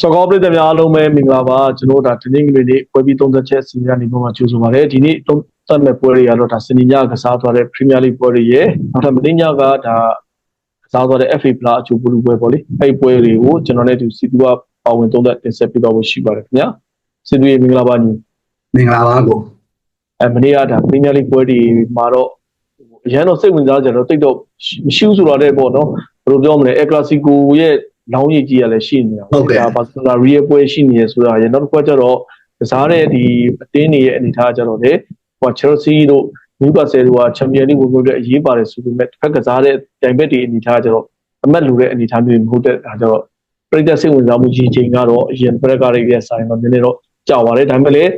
စောကောပြည်သူများအားလုံးပဲမင်္ဂလာပါကျွန်တော်တို့ဒါဒီနေ့ကလေးနေ့ပွဲပြီး30ချက်စီကနေပုံမှာကြိုဆိုပါရစေဒီနေ့သုံးသတ်မဲ့ပွဲတွေကတော့ဒါစနေညကစားသွားတဲ့ Premier League ပွဲတွေရဲ့နောက်ထပ်မင်းညကဒါကစားသွားတဲ့ FA Plus အချို့ဘူးလူပွဲပေါ့လေအဲ့ဒီပွဲတွေကိုကျွန်တော်နဲ့ဒီစီတူကပါဝင်သုံးသက်တင်ဆက်ပြတော့ဖို့ရှိပါတယ်ခင်ဗျာစီတူရေမင်္ဂလာပါညီမင်္ဂလာပါကိုအဲမနေ့ကဒါ Premier League ပွဲတွေမှာတော့အရန်တော့စိတ်ဝင်စားကြတော့တိတ်တော့မရှိဘူးဆိုတော့တဲ့ပေါ့နော်ဘယ်လိုပြောမလဲ El Clasico ရဲ့ လောင်းရည်ကြီးရလည်းရှိနေတာဒါဘာသာ real ပွဲရှိနေရဆိုတာရနောက်တစ်ခါကျတော့ကစားတဲ့ဒီအတင်းတွေရဲ့အနေထားကျတော့လေဟို Chelsea တို့ Newcastle တို့က Champions League ဝင်ဖို့အတွက်အရေးပါတယ်ဆိုပေမဲ့တစ်ဖက်ကစားတဲ့တိုင်ဘက်တွေအနေထားကျတော့အမတ်လူတဲ့အနေထားမျိုးမဟုတ်တဲ့အားကျတော့ပြည်သက်စိတ်ဝင်စားမှုကြီးချိန်ကတော့အရင်ဘက်ကတွေရဲ့ဆိုင်တော့နည်းနည်းတော့ကြောက်ပါတယ်ဒါပေမဲ့လည်း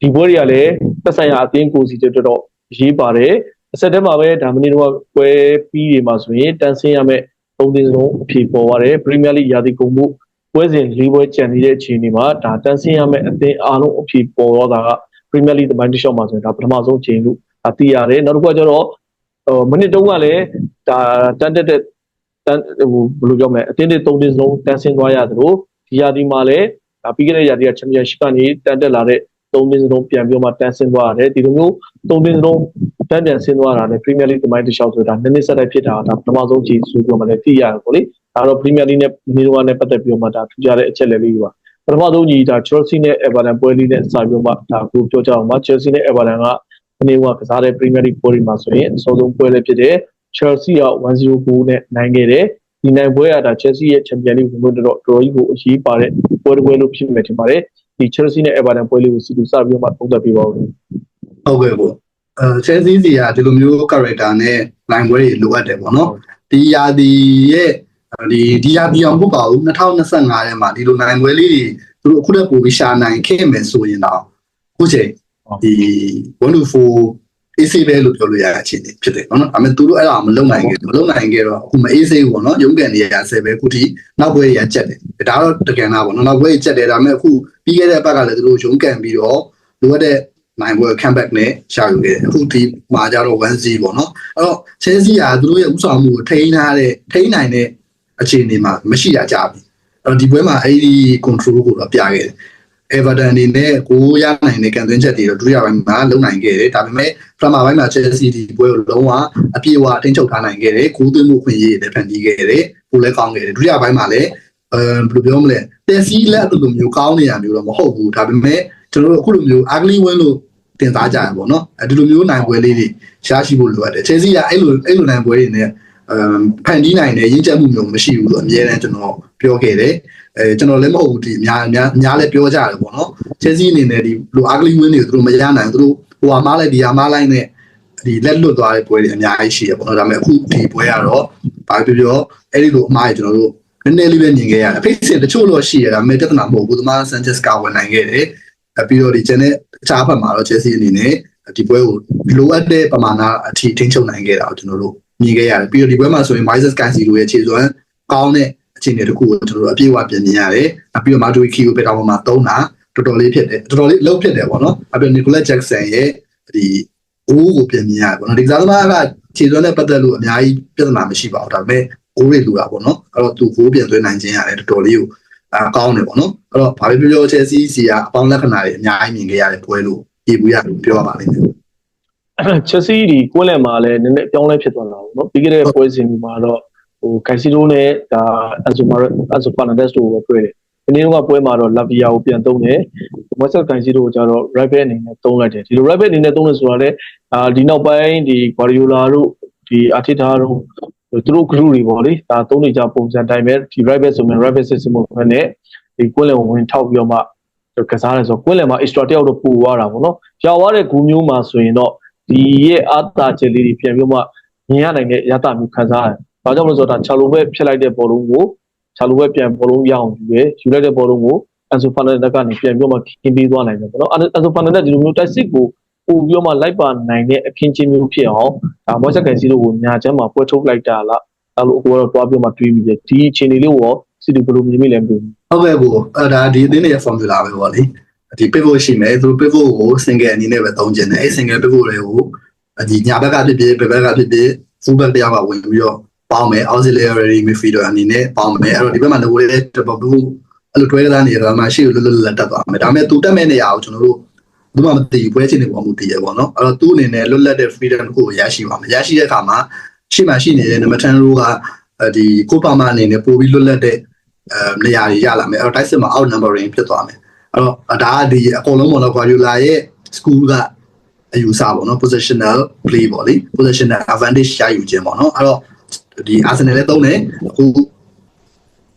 ဒီပွဲတွေကလည်းသက်ဆိုင်ရာအသင်းကိုစီတွေတော်တော်ရေးပါတယ်အဆက်တည်းမှာပဲဒါမနီတော့ပွဲပြီးတွေမှာဆိုရင်တန်ဆင်းရမယ့် သုံးသင်းစလုံးအဖြေပေါ်ပါတယ်ပရီးမီယာလိရာသီကုန်မှုပွဲစဉ်၄ပွဲကျန်နေတဲ့အခြေအနေမှာဒါတန်ဆင်းရမယ့်အသင်းအားလုံးအဖြေပေါ်တော့တာကပရီးမီယာလိသမိုင်းတစ်လျှောက်မှာဆိုရင်ဒါပထမဆုံးချိန်လို့ဒါသိရတယ်နောက်တစ်ခုကကျတော့ဟိုမိနစ်တုန်းကလည်းဒါတန်တက်တဲ့တန်ဟိုဘယ်လိုပြောမလဲအသင်းတွေသုံးသင်းစလုံးတန်ဆင်းသွားရတယ်လို့ဒီရာသီမှာလည်းဒါပြီးခဲ့တဲ့ရာသီကချန်ပီယံရှစ်ကနေတန်တက်လာတဲ့သုံးသင်းစလုံးပြန်ပြီးမှတန်ဆင်းသွားရတယ်ဒီလိုမျိုးသုံးသင်းစလုံး တန်ပြန်ဆင်းသွားတာနဲ့ Premier League တမိုင်းတစ်လျှောက်ဆိုတာနည်းနည်းဆက်တိုက်ဖြစ်တာဒါပထမဆုံးကြည့်ဆိုပြီးမှလည်းသိရတယ်ပေါ့လေဒါတော့ Premier League နဲ့မီလိုဝါနဲ့ပတ်သက်ပြီးမှဒါထူးခြားတဲ့အချက်လေးပါပထမဆုံးကြီးဒါ Chelsea နဲ့ Everton ပွဲလေးနဲ့စာပြီးမှဒါကိုပြောကြအောင်ပါ Chelsea နဲ့ Everton ကဒီနေ့ကကစားတဲ့ Premier League ပွဲတွေမှာဆိုရင်အစောဆုံးပွဲလေးဖြစ်တဲ့ Chelsea က1-0ဂိုးနဲ့နိုင်ခဲ့တယ်ဒီနိုင်ပွဲကဒါ Chelsea ရဲ့ Champions League ဝင်လို့တော့ draw ကြီးကိုအရေးပါတဲ့ပွဲတစ်ပွဲလို့ဖြစ်မယ်ထင်ပါတယ်ဒီ Chelsea နဲ့ Everton ပွဲလေးကိုစီတူစပြီးမှပုံသက်ပြပါဦးဟုတ်ကဲ့ကို အဲ Chelsea စီကဒီလိုမျိုး character နဲ့ line ပွဲတွေလိုအပ်တယ်ပေါ့နော်ဒီယာဒီရဲ့ဒီဒီယာဒီအောင်မဟုတ်ပါဘူး2025ထဲမှာဒီလို line ပွဲလေးတွေသူတို့အခုတည်းပို့ပြီးရှာနိုင်ခဲ့မယ်ဆိုရင်တော့အခုချိန်ဒီ124 AC ပဲလို့ပြောလို့ရတဲ့အခြေအနေဖြစ်တယ်နော်ဒါပေမဲ့သူတို့အဲ့ဒါမလုံနိုင်ခဲ့မလုံနိုင်ခဲ့တော့အခုမ AC ဘူးပေါ့နော်ရုံးကန်နေရဆယ်ပဲအခုထိနောက်ပွဲရကြက်တယ်ဒါတော့တကယ်နာပေါ့နော်နောက်ပွဲကြက်တယ်ဒါပေမဲ့အခုပြီးခဲ့တဲ့ဘက်ကလည်းသူတို့ရုံးကန်ပြီးတော့လိုအပ်တဲ့ နိုင်ပွဲ comeback နဲ့ရှာယူခဲ့တယ်အခုဒီမှာကြတော့1-0ပေါ့နော်အဲ့တော့ Chelsea ကသူတို့ရဲ့ဥဆောင်မှုကိုထိန်းထားတဲ့ထိန်းနိုင်တဲ့အခြေအနေမှာမရှိတာကြပြီအဲ့တော့ဒီပွဲမှာအဲ့ဒီ control ကိုတော့ပြခဲ့တယ် Everton အနေနဲ့ကိုရနိုင်တဲ့ကန်သွင်းချက်တွေတော့ဒုတိယပိုင်းမှာလုံနိုင်ခဲ့တယ်ဒါပေမဲ့ပထမပိုင်းမှာ Chelsea ဒီပွဲကိုလုံးဝအပြည့်အဝအထိန်းချုပ်ထားနိုင်ခဲ့တယ်ကိုသွင်းမှုခွင့်ရလည်းဖန်တီးခဲ့တယ်ကိုလည်းကောင်းခဲ့တယ်ဒုတိယပိုင်းမှာလည်းအဲဘယ်လိုပြောမလဲတက်စီလက်လိုမျိုးကောင်းနေရမျိုးတော့မဟုတ်ဘူးဒါပေမဲ့ ကျွန်တော်တို့အခုလိုမျိုး ugly win လို့တင်စားကြရပါတော့အဲဒီလိုမျိုးနိုင်ပွဲလေးတွေရှားရှိဖို့လိုအပ်တယ် Chelsea ကအဲ့လိုအဲ့လိုနိုင်ပွဲတွေနဲ့အမ်ဖန်တီးနိုင်တဲ့ရင်းချက်မှုမျိုးမရှိဘူးလို့အမြဲတမ်းကျွန်တော်ပြောခဲ့တယ်အဲကျွန်တော်လည်းမဟုတ်ဘူးဒီအများအများအများလည်းပြောကြတယ်ပေါ့နော် Chelsea အနေနဲ့ဒီလို ugly win တွေသူတို့မရနိုင်သူတို့ဟိုဟာမားလိုက်ဒီဟာမားလိုက်နဲ့ဒီလက်လွတ်သွားတဲ့ပွဲတွေအများကြီးရှိရပေါ့နော်ဒါပေမဲ့အခုဒီပွဲကတော့ဘာပြောပြောအဲ့ဒီလိုအမားကြီးကျွန်တော်တို့နည်းနည်းလေးပဲမြင်ခဲ့ရတယ်ဖိတ်စင်တချို့တော့ရှိရဒါပေမဲ့ပြဿနာမဟုတ်ဘူးသမား Sanchez ကဝင်နိုင်ခဲ့တယ် ပြီးတော့ဒီကျန်တဲ့အခြားဘက်မှာတော့ Chelsea အနေနဲ့ဒီပွဲကိုလိုအပ်တဲ့ပမာဏအထိထိန်းချုပ်နိုင်ခဲ့တာကိုကျွန်တော်တို့မြင်ခဲ့ရတယ်ပြီးတော့ဒီပွဲမှာဆိုရင် Moises Caicedo ရဲ့ခြေစွမ်းကောင်းတဲ့အခြေအနေတခုကိုကျွန်တော်တို့အပြည့်အဝပြင်မြင်ရတယ်ပြီးတော့ Madueke ကိုပဲတောင်းမှာသုံးတာတော်တော်လေးဖြစ်တယ်တော်တော်လေးလုံးဖြစ်တယ်ပေါ့နော်ပြီးတော့ Nicolas Jackson ရဲ့ဒီအိုးကိုပြင်မြင်ရတယ်ပေါ့နော်ဒီကစားသမားကခြေစွမ်းနဲ့ပတ်သက်လို့အများကြီးပြဿနာမရှိပါဘူးဒါပေမဲ့အိုးတွေလူတာပေါ့နော်အဲ့တော့သူကိုပြင်သွင်းနိုင်ခြင်းရတယ်တော်တော်လေးကို အကောင်းတယ်ပေါ့နော်အဲ့တော့ဘာပဲပြောပြော Chelsea စီကအပေါင်းလက္ခဏာတွေအများကြီးမြင်ခဲ့ရတယ်ပွဲလို့ပြေဘူးရလို့ပြောရပါလိမ့်မယ်ချက်စီဒီကွင်းလယ်မှာလည်းနည်းနည်းပြောင်းလဲဖြစ်သွားတာပေါ့နော်ပြီးခဲ့တဲ့ပွဲစဉ်မှာတော့ဟိုကိုင်စီရိုနဲ့ဒါအဇူမာအဇူဖာနန်ဒက်စ်တို့ကိုတွေ့တယ်ဒီနေ့ကပွဲမှာတော့လာဗီယာကိုပြန်သုံးတယ်မွက်ဆက်ကိုင်စီရိုကိုကျတော့ rabbit အနေနဲ့သုံးလိုက်တယ်ဒီလို rabbit အနေနဲ့သုံးလို့ဆိုတာလေအာဒီနောက်ပိုင်းဒီ Guardiola တို့ဒီ Arteta တို့ သူတို့ group တွေပေါ့လေဒါသုံးနေကြပုံစံတိုင်းပဲဒီ rabbit ဆိုရင် rabbit system ကိုဖွင့်နေဒီကွင်းလယ်ကိုဝင်ထောက်ပြီးတော့မှကစားတယ်ဆိုတော့ကွင်းလယ်မှာ extra တယောက်တော့ပူသွားတာပေါ့နော်ရောက်သွားတဲ့ဂူမျိုးမှာဆိုရင်တော့ဒီရဲ့အာတာချက်လေးတွေပြန်ပြီးမှမြင်ရနိုင်တဲ့အရတာမျိုးခံစားရတယ်။ဘာကြောင့်လဲဆိုတော့ခြာလိုဘက်ဖြစ်လိုက်တဲ့ဘောလုံးကိုခြာလိုဘက်ပြန်ဘောလုံးရအောင်ယူရဲယူလိုက်တဲ့ဘောလုံးကိုအန်ဆိုဖာနန်ဒက်ကနေပြန်ပြီးမှခင်းပေးသွားနိုင်တယ်ပေါ့နော်။အန်ဆိုဖာနန်ဒက်ဒီလိုမျိုးတိုက်စစ်ကို ပို့ပြီးမှလိုက်ပါနိုင်တဲ့အခင်းချင်းမျိုးဖြစ်အောင်ဒါမော့ဆက်ကန်စီတို့ကိုညာချမ်းမှာပွဲထုတ်လိုက်တာလား။အဲလိုအကူကတော့တွားပြီးမှတွေးပြီးတယ်ဒီအချိန်လေးကိုရောစီတူဘယ်လိုမြင်မိလဲမသိဘူးဟုတ်ကဲ့ကိုအဲ့ဒါဒီအသင်းရဲ့ formula ပဲပေါ့လေဒီ pivot ရှိမယ်သူ pivot ကို single အနေနဲ့ပဲသုံးခြင်းတယ်အဲ့ single pivot တွေကိုဒီညာဘက်ကဖြစ်ဖြစ်ဘယ်ဘက်ကဖြစ်ဖြစ် full back တရားကဝင်ပြီးတော့ပေါင်းမယ် auxiliary midfielder အနေနဲ့ပေါင်းမယ်အဲ့တော့ဒီဘက်မှာလိုတဲ့ double pivot အဲ့လိုတွဲကစားနေတာမှရှေ့ကိုလွတ်လွတ်လပ်လပ်တက်သွားမယ်ဒါပေမဲ့သူတက်မဲ့နေရအောင်ကျွန်တော်တို့ ဘူးမှမသိဘူးပွဲချင်းတွေပေါ်မှုတည်ရပေါ့နော်အဲ့တော့သူ့အနေနဲ့လွတ်လပ်တဲ့ freedom ကိုရရှိပါမယ်ရရှိတဲ့အခါမှာရှေ့မှာရှိနေတဲ့ number 10 row ကဒီကိုပါမအနေနဲ့ပို့ပြီးလွတ်လပ်တဲ့အဲနေရာတွေရလာမယ်အဲ့တော့တိုက်စစ်မှာ out numbering ဖြစ်သွားမယ်အဲ့တော့ဒါကဒီအကုန်လုံးပေါ့နော် Guardiola ရဲ့ school ကအယူဆပေါ့နော် positional play ပေါ့လေ positional advantage ရယူခြင်းပေါ့နော်အဲ့တော့ဒီ Arsenal လည်းသုံးတယ်အခု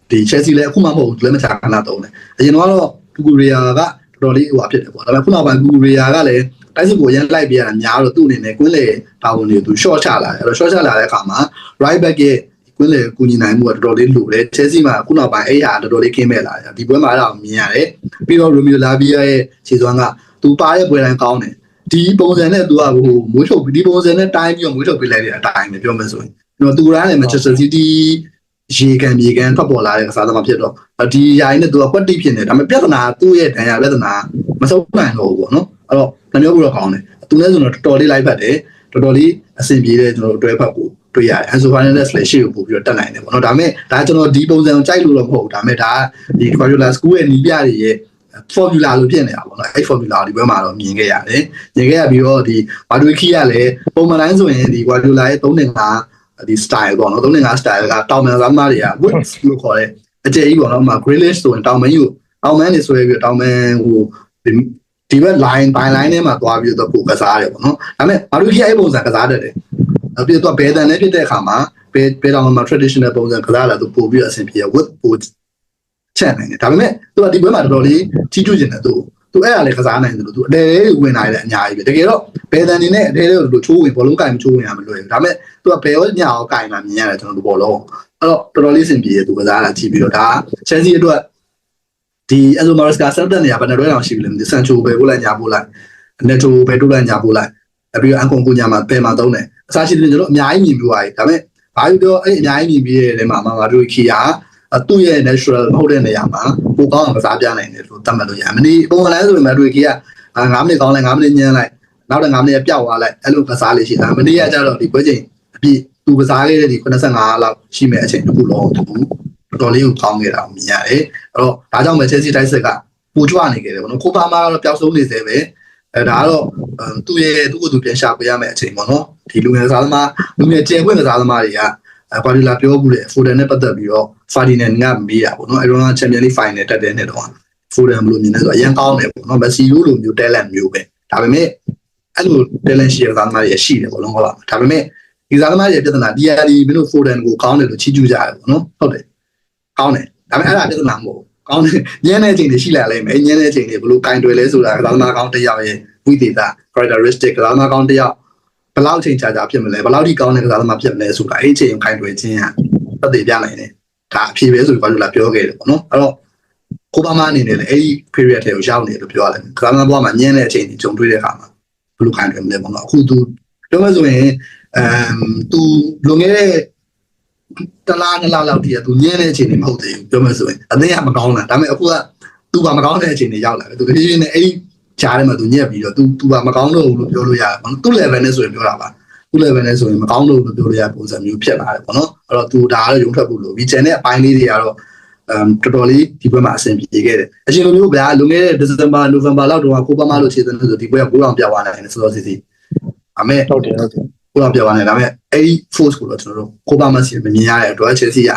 ဒီ Chelsea လည်းအခုမှမဟုတ်ဘူးလည်းမချာခဏသုံးတယ်အရင်တော့ကူကူရီယာက တော်တော်လေးဟိုအဖြစ်တယ်ပေါ့ဒါပေမဲ့ခုနောက်ပိုင်းကူကူရီယာကလည်းတိုက်စစ်ကိုရန်လိုက်ပြရတာများတော့သူ့အနေနဲ့ကွင်းလေတာဝန်တွေသူ short ချလာတယ်အဲ့တော့ short ချလာတဲ့အခါမှာ right back ရဲ့ကွင်းလေကူညီနိုင်မှုကတော်တော်လေးလိုတယ် Chelsea မှာခုနောက်ပိုင်းအဲ့ဟာတော်တော်လေးခင်းမဲ့လာတယ်ဒီပွဲမှာအဲ့ဒါမြင်ရတယ်ပြီးတော့ Romeo Lavia ရဲ့ခြေစွမ်းကသူပါတဲ့ပွဲတိုင်းကောင်းတယ်ဒီပုံစံနဲ့သူကဟိုမွေးထုတ်ဒီပုံစံနဲ့တိုင်းပြီးတော့မွေးထုတ်ပေးလိုက်တဲ့အတိုင်းပဲပြောမှဆိုရင်ကျွန်တော်သူရမ်းလည်း Manchester City ရေကန်မြေကန်ထွက်ပေါ်လာတဲ့ကစားသမားဖြစ်တော့ဒီယာရင်နဲ့သူကကွက်တိဖြစ်နေတယ်ဒါပေမဲ့ပြဿနာသူ့ရဲ့ဒဏ်ရာပြဿနာမဆုံးနိုင်တော့ဘူးပေါ့နော်အဲ့တော့နှမျိုးကတော့ကောင်းတယ်သူလည်းဆိုတော့တော်တော်လေးလိုက်ဖက်တယ်တော်တော်လေးအဆင်ပြေတဲ့ကျွန်တော်တို့တွဲဖက်ကိုတွေ့ရတယ် Enzo Fernandez လည်းရှေ့ကိုပို့ပြီးတော့တက်နိုင်တယ်ပေါ့နော်ဒါပေမဲ့ဒါကျွန်တော်ဒီပုံစံကိုကြိုက်လို့တော့မဟုတ်ဘူးဒါပေမဲ့ဒါဒီ Guardiola School ရဲ့နီးပြတွေရဲ့ formula လို့ဖြစ်နေတာပေါ့နော်အဲ့ formula ကိုဒီဘက်မှာတော့မြင်ခဲ့ရတယ်မြင်ခဲ့ရပြီးတော့ဒီ Madueke ကလည်းပုံမှန်တိုင်းဆိုရင်ဒီ Guardiola ရဲ့3နဲ့5 ဒီ style ပေါ့နော်3နဲ့5 style ကတောင်မန်သမားတွေက width လို့ခေါ်တယ်အကျယ်ကြီးပေါ့နော်ဥပမာ Grealish ဆိုရင်တောင်မန်ကြီးကိုတောင်မန်နေဆွဲပြီးတောင်မန်ဟိုဒီဘက် line by line ထဲမှာသွားပြီးတော့ပို့ကစားတယ်ပေါ့နော်ဒါပေမဲ့ Madueke အဲ့ပုံစံကစားတတ်တယ်နောက်ပြီးတော့ဘယ်တန်နဲ့ဖြစ်တဲ့အခါမှာဘယ်ဘယ်တောင်မှာ traditional ပုံစံကစားလာသူပို့ပြီးအဆင်ပြေ width ပို့ချက်နိုင်တယ်ဒါပေမဲ့သူကဒီဘက်မှာတော်တော်လေးကြီးကျူးကျင်တယ်သူ သူအဲ့ဒါလည်းကစားနိုင်တယ်လို့သူအတဲလေးဝင်နိုင်တယ်အများကြီးပဲတကယ်တော့ဘယ်တန်နေနဲ့အတဲလေးကိုချိုးဝင်ဘောလုံးကင်ချိုးဝင်ရမလို့ဒါပေမဲ့သူကဘယ်ရောညရောကင်လာမြင်ရတယ်ကျွန်တော်တို့ဘောလုံးအဲ့တော့တော်တော်လေးအဆင်ပြေတယ်သူကစားတာကြည့်ပြီးတော့ဒါ Chelsea အတွက်ဒီအဇိုမာရစ်ကဆက်တဲ့နေရာဘယ်နဲ့တွဲအောင်ရှိပြီလဲဒီဆန်ချိုပဲပို့လိုက်ညာပို့လိုက်နယ်တိုပဲတိုးလိုက်ညာပို့လိုက်အပြီးတော့အန်ကွန်ကိုညာမှာပယ်မှာသုံးတယ်အစားရှိတယ်ကျွန်တော်အများကြီးမြင်ပြသွားပြီဒါပေမဲ့ဘာလို့ပြောအဲ့အများကြီးမြင်ပြတဲ့နေရာမှာမာတို့ခီယာ သူ့ရဲ့ natural မဟုတ်တဲ့နေရာမှာပိုကောင်းအောင်ကစားပြနိုင်တယ်လို့သတ်မှတ်လို့ရမနီပုံမှန်လဲဆိုရင်မာတို့ခီယာ9မိနစ်ကောင်းလိုက်9မိနစ်ညံလိုက်နောက်တဲ့9မိနစ်ပျောက်သွားလိုက်အဲ့လိုကစားလေးရှိတာမနေ့ကကျတော့ဒီပွဲချိန်အပြည့်သူကစားခဲ့တဲ့ဒီ85လောက်ရှိမဲ့အချိန်တစ်ခုလုံးသူတော်တော်လေးကိုကောင်းခဲ့တာမြင်ရတယ်အဲ့တော့ဒါကြောင့်ပဲ Chelsea တိုက်စစ်ကပူကြွနေခဲ့တယ်ပေါ့နော်ကိုပါမာကတော့ပျောက်ဆုံးနေသေးပဲအဲဒါကတော့သူ့ရဲ့သူ့ကိုယ်သူပြန်ရှာပေးရမယ့်အချိန်ပေါ့နော်ဒီလူငယ်စားသမားလူငယ်ကျယ်ပွင့်ကစားသမားတွေက အဲဘာဒီလာပြောမှုတဲ့ဖိုဒန်နဲ့ပတ်သက်ပြီးတော့ဖာဒီနန်ကမေးတာပေါ့နော်အဲတော့ချန်ပီယံလိဖိုင်နယ်တက်တဲ့နှစ်တော့ဖိုဒန်ဘယ်လိုမြင်လဲဆိုတော့အရင်ကောင်းတယ်ပေါ့နော်မက်ဆီလိုလိုမျိုးတဲလန့်မျိုးပဲဒါပေမဲ့အဲ့လိုတဲလန့်ရှိတဲ့ကစားသမားတွေရှိတယ်ပေါ့နော်ဟုတ်လားဒါပေမဲ့ဒီစားသမားတွေပြဿနာဒီယာဒီမင်းတို့ဖိုဒန်ကိုကောင်းတယ်လို့ချီးကျူးကြတယ်ပေါ့နော်ဟုတ်တယ်ကောင်းတယ်ဒါပေမဲ့အဲ့ဒါပြဿနာမဟုတ်ကောင်းတယ်ညံ့တဲ့အချိန်တွေရှိလာလိမ့်မယ်ညံ့တဲ့အချိန်တွေဘယ်လိုကင်တွယ်လဲဆိုတာကစားသမားကောင်းတစ်ယောက်ရဲ့ဝိသေသ characteristic ကစားသမားကောင်းတစ်ယောက် ဘယ်လောက်အချိန်ကြာကြာဖြစ်မလဲဘယ်လောက်ထိကောင်းတဲ့ကစားသမားဖြစ်မလဲဆိုတာအဲ့အချိန်ကိုခိုင်တွယ်ခြင်းကသက်သေပြနိုင်တယ်ဒါအဖြေပဲဆိုပြီးဘာလို့လာပြောခဲ့တယ်ပေါ့နော်အဲ့တော့ကိုပါမအနေနဲ့လည်းအဲ့ဒီ period တွေကိုရောက်နေတယ်လို့ပြောရတယ်ကစားသမားဘဝမှာညံ့တဲ့အချိန်တွေဂျုံတွေ့တဲ့အခါမှာဘယ်လိုခိုင်တွယ်မလဲပေါ့နော်အခုသူပြောမှဆိုရင်အမ်သူလွန်ခဲ့တဲ့တလားနှစ်လလောက်တည်းကသူညံ့တဲ့အချိန်တွေမဟုတ်သေးဘူးပြောမှဆိုရင်အသင်းကမကောင်းတာဒါပေမဲ့အခုကသူကမကောင်းတဲ့အချိန်တွေရောက်လာတယ်သူတကယ်ကြီးနဲ့အဲ့ဒီ ကြားထဲမှာသူညက်ပြီးတော့ तू तू ကမကောင်းတော့ဘူးလို့ပြောလို့ရတယ်ပေါ့နော်သူ့ level နဲ့ဆိုရင်ပြောတာပါသူ့ level နဲ့ဆိုရင်မကောင်းတော့ဘူးလို့ပြောလို့ရပုံစံမျိုးဖြစ်လာတယ်ပေါ့နော်အဲ့တော့ तू ဒါကတော့ရုံထွက်ဖို့လို့ဒီ channel အပိုင်းလေးတွေကတော့အမ်တော်တော်လေးဒီဘက်မှာအဆင်ပြေခဲ့တယ်အချိန်လိုမျိုးဗျာလွန်ခဲ့တဲ့ December November လောက်တော့ကိုပါမလို့ခြေသွင်းလို့ဆိုဒီဘက်ကကိုအောင်ပြသွားနိုင်တယ်ဆိုတော့စီစီအမေ ဟုတ်တယ်ဟုတ်တယ် ကိုအောင်ပြသွားနိုင်ဒါပေမဲ့အဲ့ဒီ force ကိုတော့ကျွန်တော်တို့ကိုပါမစီမမြင်ရတဲ့အတွက် Chelsea က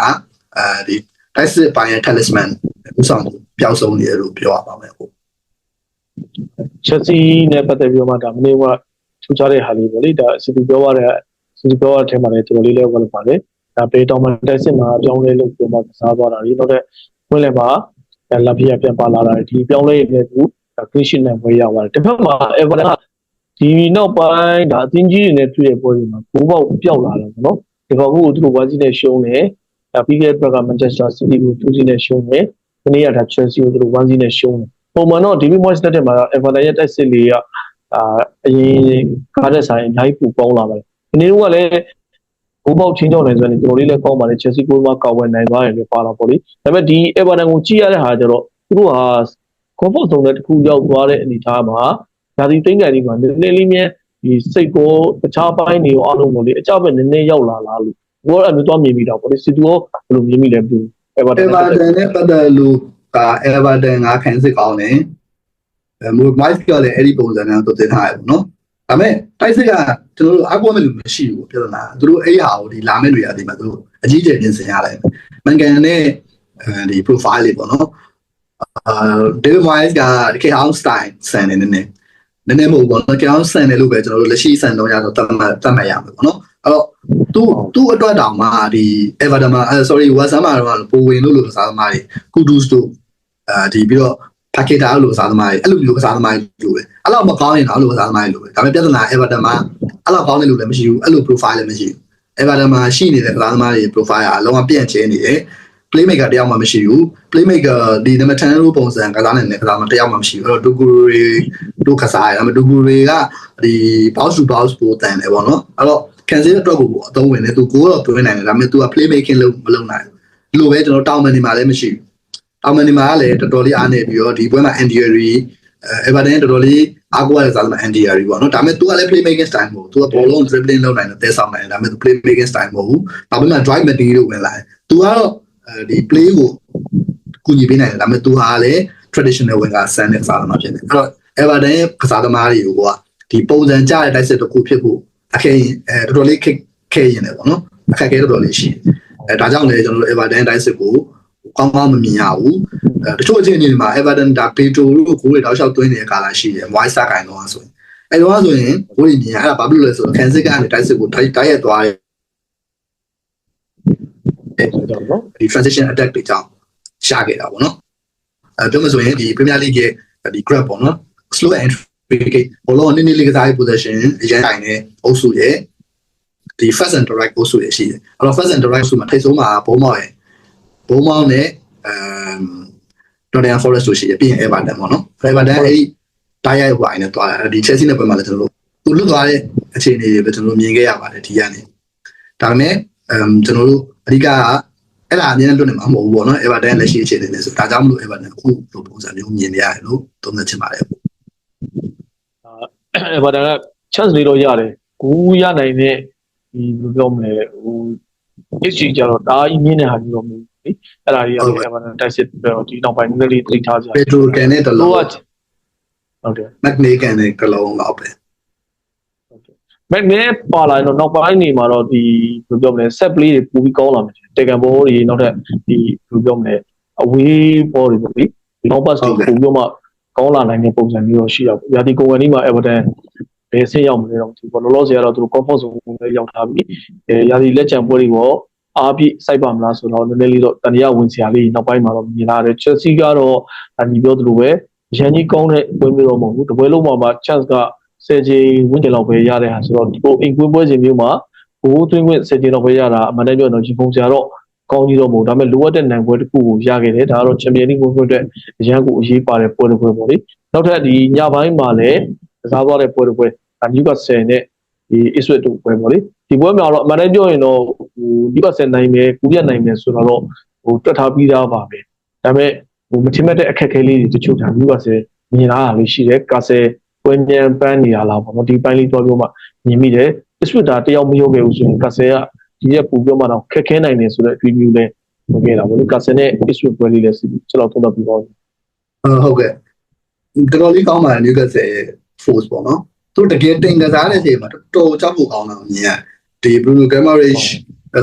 အဲဒီတိုက်စစ်ပိုင်းရဲ့ talisman ဥဆောင်ပျောက်ဆုံးနေတယ်လို့ပြောရပါမယ်ဟုတ် ချက်စီနဲ့ပတ်သက်ပြီးတော့မှဒါမနေ့ကထူခြားတဲ့ဟာလေးပေါ့လေဒါစီတီပြောရတဲ့စီတီပြောရတဲ့အထက်မှာလည်းတော်တော်လေးလဲဝင်လာပါတယ်ဒါပေတောင်မန်တိုက်စစ်မှာအပြောင်းလဲလုပ်ပြီးမှကစားသွားတာဒီတော့တဲ့ဝင်လဲမှာလက်ပြပြန်ပါလာတာဒီပြောင်းလဲရတဲ့သူကင်းရှင်းနဲ့ဝေးရပါတယ်တစ်ဖက်မှာအေဗာကဒီနောက်ပိုင်းဒါအသင်းကြီးတွေနဲ့တွေ့တဲ့ပွဲတွေမှာဘိုးပေါက်ပျောက်လာတယ်ပေါ့နော်ဒီကောင်ကသူတို့ဝါကြီးနဲ့ရှုံးတယ်ဒါပြီးခဲ့တဲ့ဘက်ကမန်ချက်စတာစီးတီးကို2-0နဲ့ရှုံးတယ်ဒီနေ့ကဒါချယ်ဆီကိုသူတို့1-0နဲ့ရှုံးတယ် ပုံမှန်တော့ဒီဗီမော့စ်တက်တဲ့မှာအေဗာတန်ရဲ့ တိုက်စစ်လေးကအာအရင်ကားတဲ့ဆိုင်အများကြီးပူပေါင်းလာပါတယ်ဒီနေ့ကလည်းဘိုးပေါက်ချင်းကြောင်းနေဆိုရင်တော်တော်လေးလည်းကောင်းပါတယ်ချယ်ဆီကိုမှကောက်ဝယ်နိုင်သွားတယ်လို့ပါလာပေါ့လေဒါပေမဲ့ဒီအေဗာတန်ကိုကြည့်ရတဲ့ဟာကျတော့သူတို့ဟာကော့ဖော့ဆုံးတဲ့တစ်ခုရောက်သွားတဲ့အနေအထားမှာဒါဒီသိန်းကန်လေးမှာနည်းနည်းလေးမြဲဒီစိတ်ကိုတခြားပိုင်းတွေအားလုံးကိုလေအကြပဲနည်းနည်းရောက်လာလားလို့ဘောအဲ့လိုတော့မြင်ပြီးတော့ပေါ့လေစီတူရောဘယ်လိုမြင်မိလဲဘူးအေဗာတန် Everton နဲ့ပတ်သက်လို့ က Everton ကခံစစ်ကောင်းတယ်အဲမို့ Mike ကလည်းအဲ့ဒီပုံစံနဲ့သူတင်ထားရပေါ့နော်ဒါပေမဲ့တိုက်စစ်ကကျွန်တော်တို့အကွက်မဲ့လို့မရှိဘူးပြဿနာသူတို့အဲ့ဟာကိုဒီလာမဲ့တွေအဒီမှာသူတို့အကြီးကျယ်ပြင်ဆင်ရလိုက်မန်ကန်နဲ့အဲဒီ profile လေးပေါ့နော်အာ David Moyes ကဒီ K House style ဆန်နေနေနည်းနည်းမဟုတ်ဘူးပေါ့နော် K House ဆန်တယ်လို့ပဲကျွန်တော်တို့လက်ရှိဆန်တော့ရတော့တတ်မှတ်တတ်မှတ်ရမယ်ပေါ့နော်အဲ့တော့သူသူ့အတွက်တောင်မှဒီ Everton မှာ sorry West Ham မှာတော့ပိုဝင်လို့လို့ကစားသမားတွေ Kudus တို့ အဲဒီပြီးတော့ package အဲ့လိုကစားသမားတွေအဲ့လိုမျိုးကစားသမားတွေလိုပဲအဲ့လောက်မကောင်းရင်တော့အဲ့လိုကစားသမားတွေလိုပဲဒါပေမဲ့ပြဿနာ Everton မှာအဲ့လောက်ကောင်းတဲ့လူလည်းမရှိဘူးအဲ့လို profile လည်းမရှိဘူး Everton မှာရှိနေတဲ့ကစားသမားတွေ profile ကအလုံးဝပြန့်ကျဲနေတယ် playmaker တယောက်မှမရှိဘူး playmaker ဒီနံပါတ်10လို့ပုံစံကစားနေတဲ့ကစားသမားတယောက်မှမရှိဘူးအဲ့တော့ဒူဂူရီတို့ကစားရတယ်ဒါပေမဲ့ဒူဂူရီကဒီ bounce to bounce ပိုတန်တယ်ပေါ့နော်အဲ့တော့ cancel အတွက်ကိုအသုံးဝင်တယ်သူကိုတော့တွင်းနိုင်တယ်ဒါပေမဲ့ तू က playmaking လုပ်မလုပ်နိုင်ဘူးဒီလိုပဲကျွန်တော်တောင်းမန်နေမှာလည်းမရှိဘူး တောင်းမန်နေမှာလည်းတော်တော်လေးအားနေပြီးတော့ဒီပွဲမှာ Andieri အဲ Everton တော်တော်လေးအားကိုးရတဲ့စားသမား Andieri ပေါ့နော်ဒါပေမဲ့ तू ကလည်း playmaking style မဟုတ်ဘူး तू ကဘောလုံး dribbling လုပ်နိုင်တယ်တဲဆောင်နိုင်တယ်ဒါပေမဲ့ तू playmaking style မဟုတ်ဘူးဒါပေမဲ့ drive material ဝင်လာတယ် तू ကတော့အဲဒီ play ကိုကူညီပေးနိုင်တယ်ဒါပေမဲ့ तू ဟာလည်း traditional ဝင်ကဆန်တဲ့စားသမားဖြစ်တယ်အဲ့တော့ Everton ရဲ့ကစားသမားတွေကိုကဒီပုံစံကြတဲ့တိုက်စစ်တစ်ခုဖြစ်ဖို့အခက်အဲတော်တော်လေးခက်ခဲရင်လည်းပေါ့နော်အခက်ခဲတော်တော်လေးရှိတယ်အဲဒါကြောင့်လည်းကျွန်တော်တို့ Everton တိုက်စစ်ကို ကောင်းကောင်းမမြင်ရဘူးအဲတချို့အခြေအနေတွေမှာ Everton ဒါပေတိုတို့ကိုယ်တွေတောက်လျှောက်သွင်းနေတဲ့ကာလရှိတယ် Moise ကင်တော့ဆိုရင်အဲတော့ဆိုရင်ကိုယ်တွေမြင်ရအဲ့ဒါဘာဖြစ်လို့လဲဆိုတော့ Kansas ကနေတိုက်စစ်ကိုတိုက်တိုက်ရက်သွားတယ်ဆိုတော့နော်ဒီ transition attack တွေကြောင့်ရှာခဲ့တာပေါ့နော်အဲပြောမဆိုရင်ဒီ Premier League ရဲ့ဒီ grab ပေါ့နော် slow entry kick ဘောလုံးနည်းနည်းလေးကစားရေး position အရင်တိုင်းနဲ့အုပ်စုရဲ့ဒီ fast and direct အုပ်စုရဲ့ရှိတယ်အဲ့တော့ fast and direct ဆိုမှထိတ်ဆုံးမှာဘုံမောက်ရဲ့ ဘုံမောက်နဲ့အမ် Nottingham Forest ဆိုရှိရပြီးရင် Everton ပေါ့နော် Everton အဲ့ဒီတိုင်းရိုက်ဟိုအိုင်းနဲ့တွားတယ်ဒီ Chelsea နဲ့ပွဲမှာလည်းကျွန်တော်တို့သူလွတ်သွားတဲ့အခြေအနေတွေပဲကျွန်တော်တို့မြင်ခဲ့ရပါတယ်ဒီကနေဒါပေမဲ့အမ်ကျွန်တော်တို့အဓိကကအဲ့ဒါအမြင်နဲ့လွတ်နေမှာမဟုတ်ဘူးပေါ့နော် Everton လက်ရှိအခြေအနေနဲ့ဆိုဒါကြောင့်မလို့ Everton အခုလိုပုံစံမျိုးမြင်နေရတယ်လို့သုံးသပ်ချင်ပါတယ်အဲဘာဒါက chance လေးတော့ရတယ်ကူရနိုင်တဲ့ဒီဘယ်လိုပြောမလဲဟို HG ကြတော့ဒါအီးမြင့်တဲ့ဟာမျိုးတော့မဟုတ်ဘူး လေအဲ့ဒါကြီးကလည်းဘာဒါတိုက်စစ်ပြီးတော့ဒီနောက်ပိုင်းနည်းနည်းလေးသိထားကြ Pedro Can နဲ့တလိုလုံးကဟုတ်တယ် McNagan နဲ့တလုံးတော့ပဲမက်နဲပါလာရင်တော့နောက်ပိုင်းနေမှာတော့ဒီဘယ်လိုပြောမလဲ set play တွေပိုပြီးကောင်းလာမှာတေကန်ဘောတွေနောက်ထပ်ဒီဘယ်လိုပြောမလဲအဝေးဘောတွေပေါ့လေ long pass တွေပိုပြီးတော့မှကောင်းလာနိုင်တဲ့ပုံစံမျိုးတော့ရှိတာပေါ့။ရာဒီကိုဝင်ဒီမှာ Everton ဘယ်ဆင်းရောက်မလဲတော့ဒီဘောလောလောဆယ်ကတော့သူတို့ comfort zone ကိုလည်းရောက်ထားပြီ။အဲရာဒီလက်ချံပွဲတွေပေါ့ အားပြည့်စိုက်ပါမလားဆိုတော့နည်းနည်းလေးတော့တန်ရဝင်စရာလေးနောက်ပိုင်းမှာတော့မြင်လာတယ် Chelsea ကတော့အညီပြောသလိုပဲရန်ကြီးကောင်းတဲ့ပွဲမျိုးတော့မဟုတ်ဘူး။တပွဲလုံးမှာမှာ chance ကဆယ်ချိန်ဝန်းကျင်လောက်ပဲရတဲ့ဟာဆိုတော့ဒီကိုအိမ်ကွင်းပွဲစဉ်မျိုးမှာဘိုးသွင်းခွင့်ဆယ်ချိန်လောက်ပဲရတာအမှန်တမ်းပြောရင်တော့ဂျီဖုံစရာတော့ကောင်းကြီးတော့မဟုတ်ဒါပေမဲ့လိုအပ်တဲ့နိုင်ပွဲတစ်ခုကိုရခဲ့တယ်ဒါကတော့ချန်ပီယံလိပွဲအတွက်အရန်ကိုအရေးပါတဲ့ပွဲတစ်ပွဲပေါ့လေနောက်ထပ်ဒီညပိုင်းမှာလည်းကစားသွားတဲ့ပွဲတစ်ပွဲဒါနျူကာဆယ်နဲ့ဒီအစ်ဆွတ်တို့ပွဲပေါ့လေ ဒီပွဲမှာတော့အမှန်တမ်းပြောရင်တော့ဟိုနျူကာဆယ်နိုင်မယ်ကူပြတ်နိုင်မယ်ဆိုတော့ဟိုတွက်ထားပြီးသားပါပဲဒါပေမဲ့ဟိုမထင်မဲ့တဲ့အခက်အခဲလေးတွေတချို့ဒါနျူကာဆယ်မြင်လာတာလေးရှိတယ်ကာဆယ်ပွဲမြန်ပန်းနေရလားပေါ့နော်ဒီပိုင်းလေးတော့ပြောမှမြင်မိတယ်အစ်ဆွတ်ဒါတယောက်မရောက်ခဲ့ဘူးဆိုရင်ကာဆယ်ကဒီရက်ပူပြောမှတော့ခက်ခဲနိုင်တယ်ဆိုတဲ့ review လဲလုပ်ခဲ့တာပေါ့လေကာဆယ်နဲ့ issue ပွဲလေးလဲစီကျွန်တော်သုံးသပ်ပြီးပါဦးဟုတ်ကဲ့တော်တော်လေးကောင်းပါတယ် Newcastle ရဲ့ force ပေါ့နော်သူတကယ်တင်ကစားတဲ့အချိန်မှာတော်တော်ကြောက်ဖို့ကောင်းတာမြင်ရ ဒီ Bruno Guimaraes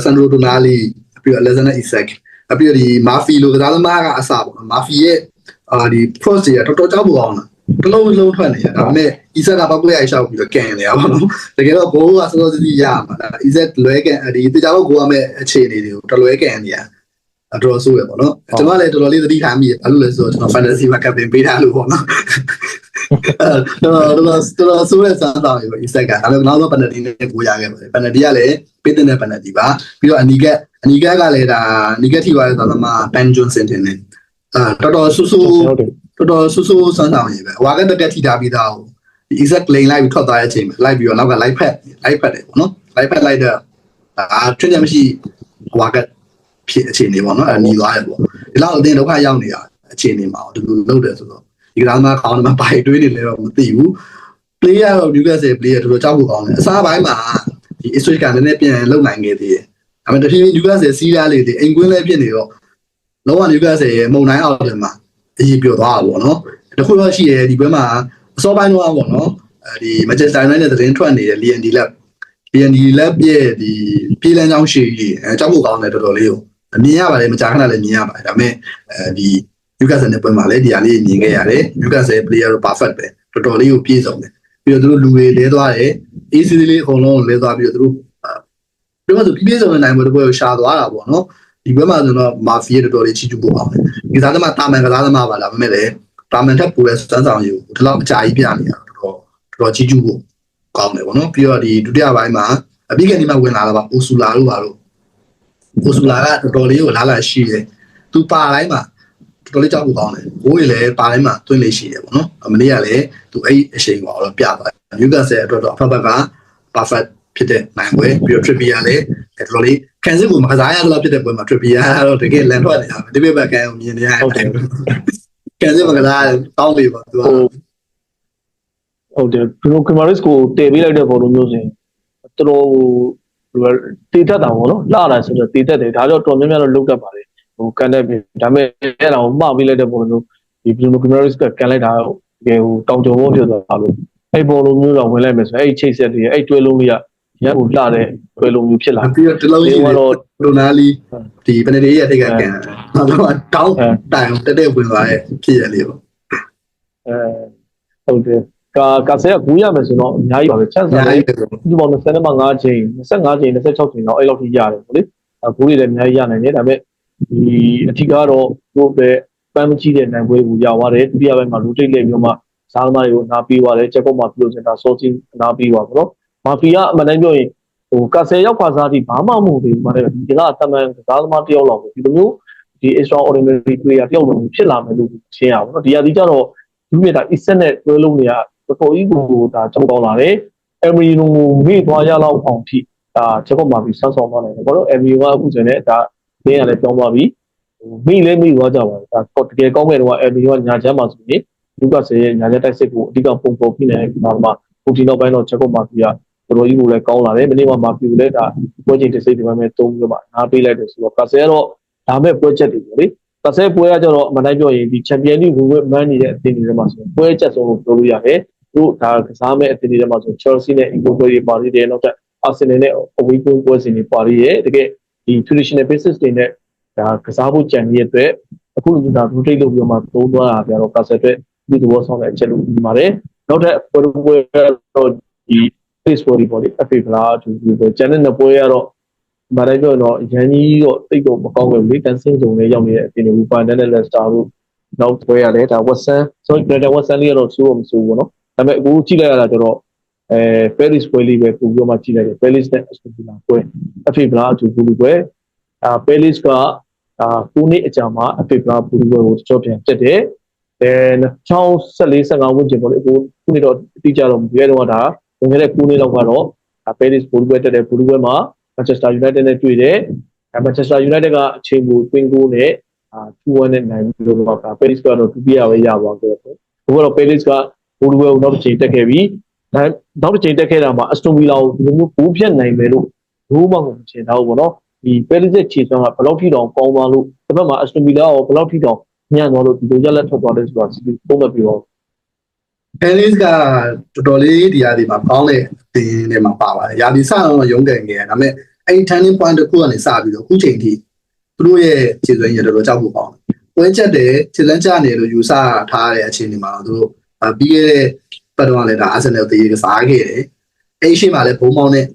Sandro Tonali ပြီးတော့ Alexander Isak အပြီးတော့ဒီ Murphy လိုကစားသမားကအစပေါ့နော် Murphy ရဲ့အာဒီ cross တွေကတော်တော်ကြောက်ဖို့ကောင်းတာတလုံးလုံးထွက်နေရဒါပေမဲ့ Isak ကပောက်လိုက်ရှောက်ပြီးတော့ကန်နေရပါတော့တကယ်တော့ဘိုးကစောစောစီးစီးရမှာဒါ Isak လွဲကန်ဒီတေချာတော့ကိုရမဲ့အခြေအနေတွေကိုတလွဲကန်နေရအတော်ဆိုးရပေါ့နော်ကျွန်တော်လည်းတော်တော်လေးသတိထားမိရဘာလို့လဲဆိုတော့ကျွန်တော် fantasy မှာ captain ပေးထားလို့ပေါ့နော် အဲတော့တော့တော့ဆိုးရစမ်းတော့ပြီ Isak ကဒါပေမဲ့နောက်တော့ penalty နဲ့ကိုရခဲ့ပါတယ် penalty ကလည်းပေးတဲ့ penalty ပါပြီးတော့အနီကက်အနီကက်ကလည်းဒါ negative ပါတဲ့သမား Ben Johnson တင်နေအဲတော်တော်ဆူဆူဟုတ်တယ်တော်တော်ဆူဆူဆန်းဆောင်ရေးပဲဟွာကတက်ကက်ထိထားပြီးသားဟိုဒီ exact lane လိုက်ပြီးထွက်သွားတဲ့အချိန်မှာလိုက်ပြီးတော့နောက်က light pad light pad တယ်ပေါ့နော် light pad လိုက်တော့အာထွန်းကြမရှိဟွာကဖြစ်အခြေအနေပေါ့နော်အဲညီသွားတယ်ပေါ့ဒီလောက်အတင်းဒုက္ခရောက်နေတာအခြေအနေမှာဒီလိုလုပ်တယ်ဆိုတော့ ဒီကစားသမားခေါင်းမှာဘာတွေးနေလဲတော့မသိဘူး player တော့ Newcastle player တော်တော်ကြောက်ဖို့ကောင်းတယ်အစားပိုင်းမှာဒီ Ipswich ကလည်းနည်းနည်းပြန်လုံနိုင်ခဲ့သေးတယ်ဒါပေမဲ့တဖြည်းဖြည်း Newcastle စီးကားလေးတွေအိမ်ကွင်းလေးဖြစ်နေတော့လုံးဝနျူကလစ်ရဲ့မုံတိုင်းအောက်ထဲမှာအရေးပြောသွားတာပေါ့နော်တခုတော့ရှိရဲဒီဘက်မှာအစောပိုင်းတော့ပေါ့နော်အဲဒီ Manchester United သတင်းထွက်နေတဲ့ LND Lab LND Lab ရဲ့ဒီပြည်လန်းချောင်းရှိကြီးအဲကြောက်ဖို့ကောင်းတယ်တော်တော်လေးကိုမြင်ရပါတယ်မကြာခဏလည်းမြင်ရပါတယ်ဒါပေမဲ့အဲဒီ Newcastle နဲ့ပွဲမှာလည်းဒီဟာလေးမြင်ခဲ့ရတယ် Newcastle player တော့ perfect ပဲတော်တော်လေးကိုပြည့်စုံတယ်ပြီးတော့သူတို့လူတွေလဲသွားတယ် AC လေးအကုန်လုံးလဲသွားပြီးတော့သူတို့ပြောမှဆိုပြည့်ပြည့်စုံတဲ့နိုင်ပွဲတစ်ပွဲကိုရှာသွားတာပေါ့နော်ဒီဘက်မှာဆိုတော့မာဖီယာတော်တော်လေးချီကျူးဖို့အောင်တယ်ဒီသားသမားတာမန်ကစားသမားပါလားဒါပေမဲ့လည်းတာမန်ထက်ပိုတဲ့စမ်းဆောင်ယူဒီလောက်အကြာကြီးပြနေတာတော်တော်တော်တော်ချီကျူးဖို့ကောင်းတယ်ပေါ့နော်ပြီးတော့ဒီဒုတိယပိုင်းမှာအပိကနေမှဝင်လာတာပါအိုဆူလာတို့ပါလို့အိုဆူလာကတော်တော်လေးကိုလာလာရှိတယ်သူပါတိုင်းမှာ တော်တော်လေးကြောက်ဖို့ကောင်းတယ်ဘိုးကြီးလည်းပါတိုင်းမှာတွင်းလေးရှိတယ်ပေါ့နော်အမလေးကလည်းသူအဲ့အချိန်ကတော့ပြသွားတယ်ယူကဆယ်အတွက်တော့အဖက်ဘက်က perfect ဖြစ်တဲ့နိုင်ပွဲပြီးတော့ trivia လည်းတော်တော်လေးကန်စစ်ကိုမကစားရတော့ဖြစ်တဲ့ပွဲမှာ trivia ကတော့တကယ်လန်ထွက်နေတာပဲဒီဘက်ဘက်ကန်ကိုမြင်နေရတယ်ဟုတ်တယ်ကန်စစ်မကစားတောင်းလေးပါသူကဟိုဟုတ်တယ်ဘရိုကမာရစ်ကိုတည်ပေးလိုက်တဲ့ပုံလိုမျိုးဆိုရင်တော်တော်ဟိုတည်တတ်တာပေါ့နော်လှတာဆိုတော့တည်တတ်တယ်ဒါကြောင့်တော်များများတော့လုတ်တတ်ပါတယ် ဟိုကန်တဲ့ပြင်ဒါပေမဲ့အဲ့ဒါကိုမှားပေးလိုက်တဲ့ပုံလိုမျိုးဒီဘရိုကမာရစ်ကကန်လိုက်တာတကယ်ဟိုတောင်ကြုံဖို့ဖြစ်သွားလို့အဲ့ပုံလိုမျိုးတော့ဝင်လိုက်မယ်ဆိုအဲ့ချိတ်ဆက်တွေအဲ့တွဲလုံးလေးကရန်ကိုလှတဲ့တွဲလုံးမျိုးဖြစ်လာပြီးတော့ဒီလုံးကြီးဒီကတော့ဒိုနာလီဒီပနေရီရဲ့ထိတ်ကကန်တော့တောင်းတိုင်တက်တဲ့ဝင်သွားတဲ့ဖြစ်ရလေးပေါ့အဲဟုတ်တယ်ကာကာဆယ်ကကူးရမယ်ဆိုတော့အများကြီးပါပဲ chance ညာလည်းကြီးပဲဒီပေါ်25ချိန်25ချိန်26ချိန်တော့အဲ့လောက်ထိရတယ်ပေါ့လေအခုတွေလည်းအများကြီးရနိုင်တယ်ဒါပေမဲ့ ဒီအထီးကတော့တို့ပဲပန်းမကြီးတဲ့နိုင်ပွဲကိုရသွားတယ်ဒုတိယပိုင်းမှာ rotate လိုက်ပြီးတော့မှစားသမားတွေကိုနားပြီးသွားတယ်ချက်ကောက်မှာပြုလုပ်နေတာ sourcing နားပြီးသွားပါတော့မာဖီယာအမှန်တမ်းပြောရင်ဟိုကာဆယ်ရောက်ခါစားတိဘာမှမဟုတ်သေးဘူးပါတယ်ဒီကတမန်စားသမားတယောက်လောက်ကိုဒီလိုမျိုးဒီ extraordinary player တယောက်လောက်ဖြစ်လာမယ်လို့ရှင်းရပါတော့ဒီအဒီကျတော့ဒီမြစ်တာ isset နဲ့တွဲလုံးတွေကတော်တော်ကြီးကိုဒါကြောက်ကောင်းလာတယ်အမရီနိုကိုမေ့သွားရလောက်အောင်ထိဒါချက်ကောက်မှာပြီးဆောက်ဆောင်သွားနိုင်တယ်ဘာလို့အမရီကအခုဆိုရင်ဒါ နင်းရလဲပြောင်းသွားပြီဟိုမေ့လဲမေ့သွားကြပါဘူးဒါတကယ်ကောင်းမဲ့တော့အမရီကညာချမ်းမှာဆိုရင်လူကဆေးရဲ့ညာချက်တိုက်စစ်ကိုအဓိကပုံပေါ်ပြီးနေတဲ့ဒီမှာပူတီနောက်ပိုင်းတော့ချက်ကောက်မှာပြီးကတော်တော်ကြီးကိုလည်းကောင်းလာတယ်မနေ့ကမှပြီးလဲဒါပွဲချိန်တစ်စိတ်ဒီမှာမဲ့သုံးပြီးတော့နားပေးလိုက်တယ်ဆိုတော့ကဆဲတော့ဒါမဲ့ပွဲချက်တွေပေါ့လေကဆဲပွဲကကျတော့အမှန်တိုင်းပြောရင်ဒီချန်ပီယံလိဝင်ဝင်မန်းနေတဲ့အသင်းတွေထဲမှာဆိုရင်ပွဲချက်ဆုံးလို့ပြောလို့ရတယ်တို့ဒါကစားမဲ့အသင်းတွေထဲမှာဆို Chelsea နဲ့ Inter ပွဲတွေပါသေးတယ်နောက်ထပ် Arsenal နဲ့ away goal ပွဲစဉ်တွေပါသေးတယ်တကယ် ဒီ traditional basis တွေနဲ့ဒါကစားဖို့ကြံရတဲ့အတွက်အခုလိုဒါ rotate လုပ်ပြီးတော့မှသုံးသွားတာပြတော့ Castle အတွက်ဒီသဘောဆောင်တဲ့အချက်လို့ဒီပါတယ်နောက်ထပ်ပွဲတစ်ပွဲတော့ဒီ face ပွဲတွေပေါ့လေ FA ကလားသူဒီပွဲကျန်တဲ့နှစ်ပွဲကတော့မတိုင်းပြောတော့ရန်ကြီးတော့တိတ်တော့မကောင်းဘူးလေတန်ဆင်းစုံလေးရောက်နေတဲ့အပြင်တွေ Bayern နဲ့ Leicester တို့နောက်ပွဲရတယ်ဒါ Watson sorry Greater Watson လေးကတော့စိုးမစိုးဘူးเนาะ ဒါပေမဲ့အခုကြည့်လိုက်ရတာကျတော့ အဲ Paris ပွဲလေးပဲပုံပြီးတော့မှကြည့်လိုက်တယ် Paris နဲ့ Aston Villa ပွဲအဖေဗလာအတူဘူးလို့ပွဲအာ Paris ကအာခုနှစ်အကြာမှာအဖေဗလာဘူးလို့ပွဲကိုကြောပြန်တက်တယ်အဲ2014 15ဝန်းကျင်ပေါ့လေအခုခုနှစ်တော့အတိအကျတော့မပြောရတော့ဒါဝင်ခဲ့တဲ့ခုနှစ်လောက်ကတော့ Paris ဘူးလို့ပွဲတက်တယ်ဘူးလို့ပွဲမှာ Manchester United နဲ့တွေ့တယ်အဲ Manchester United ကအချိန်ကိုတွင်းကိုနဲ့အာ2-1နဲ့နိုင်ပြီးတော့က Paris ကတော့ဒုတိယပဲရသွားခဲ့တယ်ဘိုးကတော့ Paris ကဘူလူဝဲကိုနောက်တစ်ချိန်တက်ခဲ့ပြီးဒါ နောက်တစ်ချိန်တက်ခဲ့တာမှာအစတိုဗီလာကိုဒီလိုမျိုးဘူးပြတ်နိုင်မယ်လို့ဘူးမှမချင်တော့ဘူးပေါ့နော်ဒီပယ်လစ်ချက်ခြေစွမ်းကဘယ်လောက်ထိတောင်ကောင်းသွားလို့တစ်ဖက်မှာအစတိုဗီလာကိုဘယ်လောက်ထိတောင်ညံ့သွားလို့ဒီလိုရက်လက်ထွက်သွားတယ်ဆိုတာစီပုံမှန်ပြီးတော့အဲလစ်ကတော်တော်လေးဒီဟာဒီမှာပေါင်းတဲ့အသင်းတွေမှာပါပါတယ်။ယာဒီစတော့ရုံးကန်ခဲ့ရဒါပေမဲ့အဲ့ turning point တစ်ခုကနေစပြီးတော့အခုချိန်ထိသူတို့ရဲ့ခြေစွမ်းရတော်တော်ကြောက်ဖို့ပေါင်းတယ်။ပွဲချက်တယ်ခြေလန်းချနေလို့ယူဆထားတဲ့အခြေအနေမှာတော့သူတို့ပြီးခဲ့တဲ့ ပတ်တော့လည်းဒါ Arsenal တည်ကစားခဲ့တယ်။အဲ့ရှိမှလည်းဘုံမောင်းနဲ့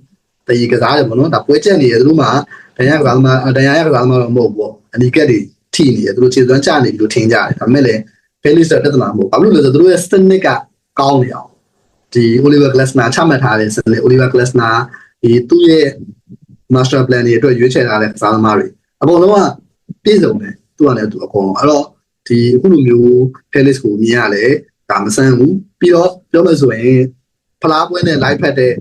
တည်ကစားတယ်ပေါ့နော်။ဒါပွဲချက်နေရသူတို့မှာဒဏ်ရာကစားမှဒဏ်ရာရကစားမှတော့မဟုတ်ဘူးပေါ့။အနီကက်တွေထိနေတယ်သူတို့ခြေစွမ်းချနေပြီလို့ထင်ကြတယ်။ဒါပေမဲ့လည်း Felix ပြဿနာမဟုတ်ဘာလို့လဲဆိုတော့သူတို့ရဲ့ stomach ကကောင်းနေအောင်ဒီ Oliver Glasner ချမှတ်ထားတဲ့စနစ် Oliver Glasner ဒီသူ့ရဲ့ master plan တွေအတွက်ရွေးချယ်ထားတဲ့ကစားသမားတွေအကုန်လုံးကပြည့်စုံတယ်သူကလည်းသူအကုန်လုံးအဲ့တော့ဒီအခုလိုမျိုး Felix ကိုမြင်ရလဲ ဒါမဆန်းဘူးပြီးတော့ပြောမယ်ဆိုရင်ဖလားပွဲနဲ့ live ဖတ်တဲ့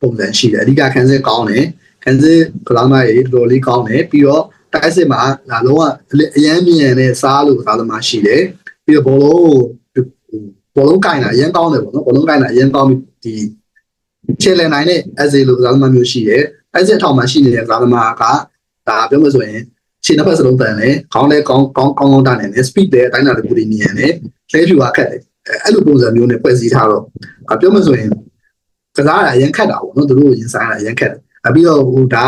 ပုံစံရှိတယ်အဓိကခံစစ်ကောင်းတယ်ခံစစ်ကစားသမားတွေတော်တော်လေးကောင်းတယ်ပြီးတော့တိုက်စစ်မှာဒါလုံးဝအရန်မြန်တဲ့စားလို့ကစားသမားရှိတယ်ပြီးတော့ဘောလုံးကိုဘောလုံးကင်တာအရင်ကောင်းတယ်ပေါ့နော်ဘောလုံးကင်တာအရင်ကောင်းပြီးဒီချေလန်နိုင်တဲ့ SA လို့ကစားသမားမျိုးရှိတယ်အဲ့ဒီအထောက်မှာရှိနေတဲ့ကစားသမားကဒါပြောမှဆိုရင်ခြေနှစ်ဖက်စလုံးတန်တယ်ခေါင်းလည်းကောင်းကောင်းကောင်းကောင်းတန်တယ် speed လည်းအတိုင်းအတာတစ်ခုတည်းမြင်ရတယ်လဲဖြူကခက်တယ် အဲ့လိုပုံစံမျိုးနဲ့ဖွဲ့စည်းထားတော့ပြောမှဆိုရင်ကစားရအရင်ခက်တာပေါ့နော်သူတို့ရင်ဆိုင်ရအရင်ခက်တယ်အပြီးတော့ဟိုဒါ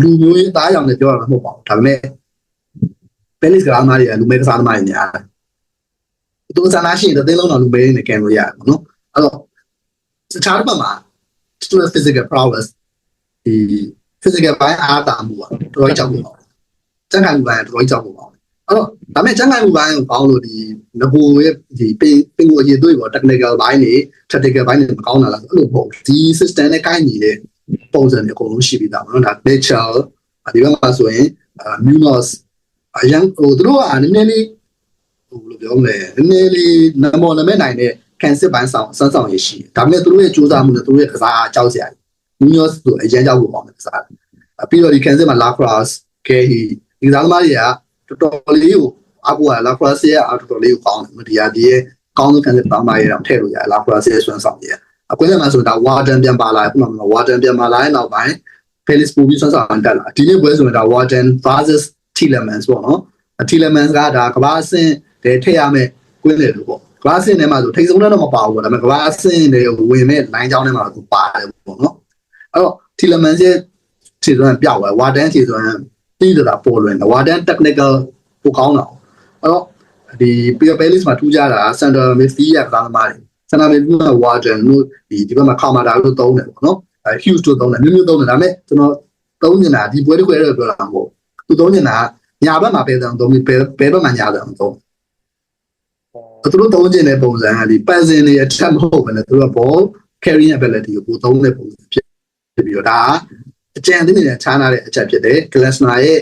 လူမျိုးရေးသားရောင်နဲ့ပြောရမှာမဟုတ်ပါဘူးဒါပေမဲ့ Pelis ကစားသမားတွေကလူမဲကစားသမားတွေများတယ်သူစနာရှိတဲ့တင်းလုံးတော်လူမဲတွေနဲ့ကင်လို့ရတယ်ပေါ့နော်အဲ့တော့တခြားတစ်ပတ်မှာ to physical prowess ဒီ physical ဘိုင်းအားတာမှုပါတော်တော်ကြောက်လို့ပါကျန်ခိုင်မှုဘိုင်းတော်တော်ကြောက်လို့ပါ အဲ့တော့ဒါပေမဲ့ကျန်ခိုင်မှုဘိုင်းကိုကောင်းလို့ဒီငဘူရဲ့ဒီပင်ပင်ကိုအရေးသွေးပေါ့ technical ဘိုင်းနေ tactical ဘိုင်းနေမကောင်းတာလားအဲ့လိုပေါ့ဒီ system နဲ့ကိုင်းညီတဲ့ပုံစံတွေအကုန်လုံးရှိပြီးသားပေါ့နော်ဒါ nature ဒီဘက်မှာဆိုရင် munos အရင်ဟိုတို့ကနည်းနည်းလေးဟိုဘယ်လိုပြောမလဲနည်းနည်းလေးနမောနမဲနိုင်တဲ့ cancer ဘိုင်းဆောင်စမ်းဆောင်ရရှိဒါပေမဲ့တို့ရဲ့စူးစမ်းမှုနဲ့တို့ရဲ့ကစားကြောက်စရာ munos ဆိုအရင်ကြောက်ဖို့ပေါ့ကစားပြီးတော့ဒီ cancer မှာ lacrosse ခဲဟီဒီသားသမားတွေက တော်တော်လေးကိုအကူက lacrosse ရဲ့အတော်တော်လေးကိုကောင်းတယ်ဒီဟာဒီရဲ့ကောင်းဆုံး cancer သားသမားတွေတော့ထည့်လို့ရတယ် lacrosse ရဲ့ဆွမ်းဆောင်ရအကွင်းထဲမှာဆိုတာ warden ပြန်ပါလာခုနက warden ပြန်ပါလာရင်နောက်ပိုင်း Felix ပူပြီးဆွမ်းဆောင်တက်လာဒီနေ့ပွဲဆိုရင်ဒါ warden versus Tillemans ပေါ့နော် Tillemans ကဒါကဘာအဆင့်တည်းထည့်ရမယ်ကွင်းလေလို့ပေါ့ကဘာအဆင့်ထဲမှာဆိုထိတ်ဆုံးတော့မပါဘူးပေါ့ဒါပေမဲ့ကဘာအဆင့်တွေဝင်မဲ့ line ကြောင်းထဲမှာတော့ပါတယ်ပေါ့နော်အဲ့တော့ Tillemans ရဲ့ခြေစွမ်းပြောက်သွား warden ခြေစွမ်း ပြီးတော့ပေါ်လွင်တယ် warden technical ပိုကောင်းတာအဲ့တော့ဒီ Peter Felix မှာထူးခြားတာ center midfield ရဲ့ကစားသမားတွေ center midfield က warden လို့ဒီဒီဘက်မှာ Kamada လို့သုံးတယ်ပေါ့နော်အဲ Hughes တို့သုံးတယ်မျိုးမျိုးသုံးတယ်ဒါပေမဲ့ကျွန်တော်သုံးနေတာဒီပွဲတစ်ခွဲတော့ပြောတာမဟုတ်သူသုံးနေတာညာဘက်မှာပဲတောင်သုံးပြီးဘဲဘဲဘက်မှာညာတောင်သုံးသူတို့သုံးခြင်းတဲ့ပုံစံကဒီပတ်စင်တွေအထက်မဟုတ်ဘဲနဲ့သူတို့က ball carrying ability ကိုပိုသုံးတဲ့ပုံစံဖြစ်ဖြစ်ပြီးတော့ဒါ အကြံသိနေတဲ့ခြားနာတဲ့အချက်ဖြစ်တယ် Glasner ရဲ့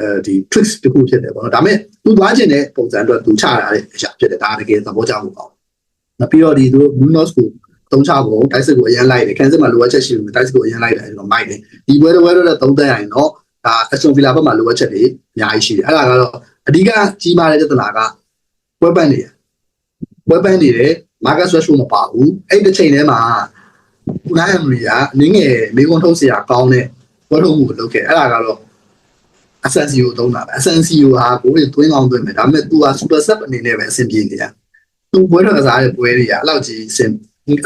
အဲဒီ tricks တခုဖြစ်တယ်ပေါ့နော်ဒါပေမဲ့သူသွားခြင်းတဲ့ပုံစံအတွက်သူချရတဲ့အရာဖြစ်တယ်ဒါတကယ်သဘောကျဖို့ပေါ့နောက်ပြီးတော့ဒီသူတို့ Munoz ကိုသုံးချဖို့တိုက်စစ်ကိုအရင်လိုက်တယ်ကန်စစ်မှာလိုအပ်ချက်ရှိတယ်တိုက်စစ်ကိုအရင်လိုက်တယ်ကျွန်တော်မိုက်တယ်ဒီပွဲတစ်ပွဲတော့သုံးသက်ရရင်တော့ဒါအဆွန်ဗီလာဘက်မှာလိုအပ်ချက်တွေအများကြီးရှိတယ်အဲ့ဒါကတော့အဓိကကြီးမားတဲ့ပြဿနာကဝက်ပန်တွေဝက်ပန်တွေတယ်မာကတ်ဆွဲရှုမပါဘူးအဲ့ဒီချိန်ထဲမှာ ကုနာယမ်ရီကအနည်းငယ်မေကွန်ထုတ်เสียကောင်းတဲ့ဝက်ထုတ်မှုကိုလုပ်ခဲ့အဲ့ဒါကတော့ Asensio သုံးတာပဲ Asensio ဟာကိုယ်တွေသွင်းအောင်သွင်းမယ်ဒါပေမဲ့ तू က super sub အနေနဲ့ပဲအဆင်ပြေနေတယ်သူပွဲတော်ကစားတဲ့ပွဲတွေကအဲ့လောက်ကြီးအဆင်